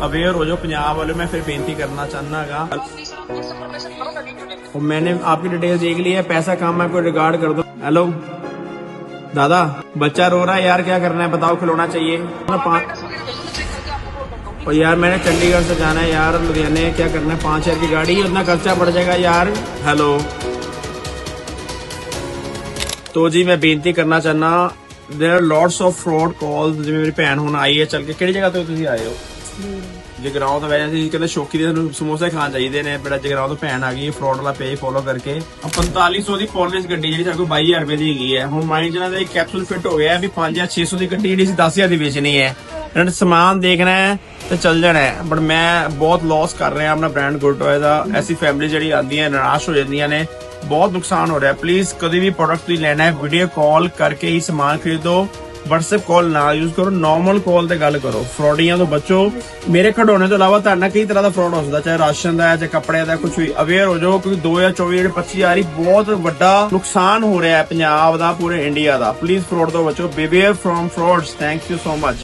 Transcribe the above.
Aware हो जाओ, पंजाब वाले, मैं फिर बेनती करना चाहना गा। और मैंने आपकी डिटेल देख ली है, पैसा काम है कोई रिकॉर्ड कर दो। हेलो दादा, बच्चा रो रहा है यार, क्या करना है? बताओ, खिलौना चाहिए। और यार, मैंने चंडीगढ़ से जाना है यार, लुधियाने, क्या करना है? पाँच हज़ार की गाड़ी उतना खर्चा पड़ जाएगा यार। हेलो तो जी, मैं बेनती करना चाहना there are lots of fraud call जिम्मे मेरी भैन हूँ आई है, चल के। कि जगह तो आए हो? ਜਗਰਾਉਂ ਤੋਂ ਵੈਸੇ ਸੀ ਕਹਿੰਦੇ ਸ਼ੌਕੀ ਦੇ ਤੁਹਾਨੂੰ ਸਮੋਸੇ ਖਾਣ ਚਾਹੀਦੇ ਨੇ, ਬੜਾ ਜਗਰਾਉਂ ਤੋਂ ਭੈਣ ਆ ਗਈ ਫਰਾਡ ਵਾਲਾ ਪੇਜ ਫੋਲੋ ਕਰਕੇ। ਆਹ 4500 ਦੀ ਪੋਲਿਸ ਗੱਡੀ ਜਿਹੜੀ ਸਾਡੇ ਕੋਲ 22000 ਰੁਪਏ ਦੀ ਹੈਗੀ ਹੈ। ਹੁਣ ਮਾਈਂਡ ਜਨਾਂ ਦਾ ਇੱਕ ਕੈਪਸੂਲ ਫਿੱਟ ਹੋ ਗਿਆ ਵੀ 5 ਜਾਂ 600 ਦੀ ਗੱਡੀ ਜਿਹੜੀ ਸੀ 10000 ਦੀ ਵੇਚਣੀ ਹੈ। ਇਹਨਾਂ ਨੇ ਸਮਾਨ ਦੇਖਣਾ ਹੈ ਤੇ ਚੱਲ ਜਾਣਾ ਹੈ। ਬਟ ਮੈਂ ਬਹੁਤ ਲਾਸ ਕਰ ਰਿਹਾ ਆਪਣਾ ਬ੍ਰਾਂਡ ਗੁੱਡ ਟੋਏ ਦਾ। ਐਸੀ ਫੈਮਿਲੀ ਜਿਹੜੀ ਆਉਂਦੀ ਹੈ ਨਿਰਾਸ਼ ਹੋ ਜਾਂਦੀਆਂ ਨੇ। ਬਹੁਤ ਨੁਕਸਾਨ ਹੋ ਰਿਹਾ। ਪਲੀਜ਼ ਕਦੇ ਵੀ ਪ੍ਰੋਡਕਟ ਤੁਸੀਂ ਲੈਣਾ ਹੈ ਵੀਡੀਓ ਕਾਲ ਕਰਕੇ ਹੀ ਸਮਾਨ ਖਰੀਦੋ। WhatsApp ਕਾਲ ਨਾ ਯੂਜ਼ ਕਰੋ ਨਾਰਮਲ ਕਾਲ ਤੇ ਗੱਲ ਕਰੋ। ਫਰੋਡੀਆਂ ਤੋਂ ਬਚੋ। ਮੇਰੇ ਖਡੋਣੇ ਤੋਂ ਇਲਾਵਾ ਤੁਹਾਡੇ ਨਾਲ ਕਈ ਤਰ੍ਹਾਂ ਦਾ ਫਰਾਡ ਹੋ ਸਕਦਾ, ਚਾਹੇ ਰਾਸ਼ਨ ਦਾ ਹੈ, ਚਾਹੇ ਕੱਪੜੇ ਦਾ ਕੁਝ ਵੀ। ਅਵੇਅਰ ਹੋ ਜਾਓ ਕਿਉਂਕਿ 2024 ਜਿਹੜੇ 25 ਆ ਰਹੀ, ਬਹੁਤ ਵੱਡਾ ਨੁਕਸਾਨ ਹੋ ਰਿਹਾ ਹੈ ਪੰਜਾਬ ਦਾ, ਪੂਰੇ ਇੰਡੀਆ ਦਾ। ਪਲੀਜ਼ ਫਰਾਡ ਤੋਂ ਬਚੋ। Beware from frauds thank you so much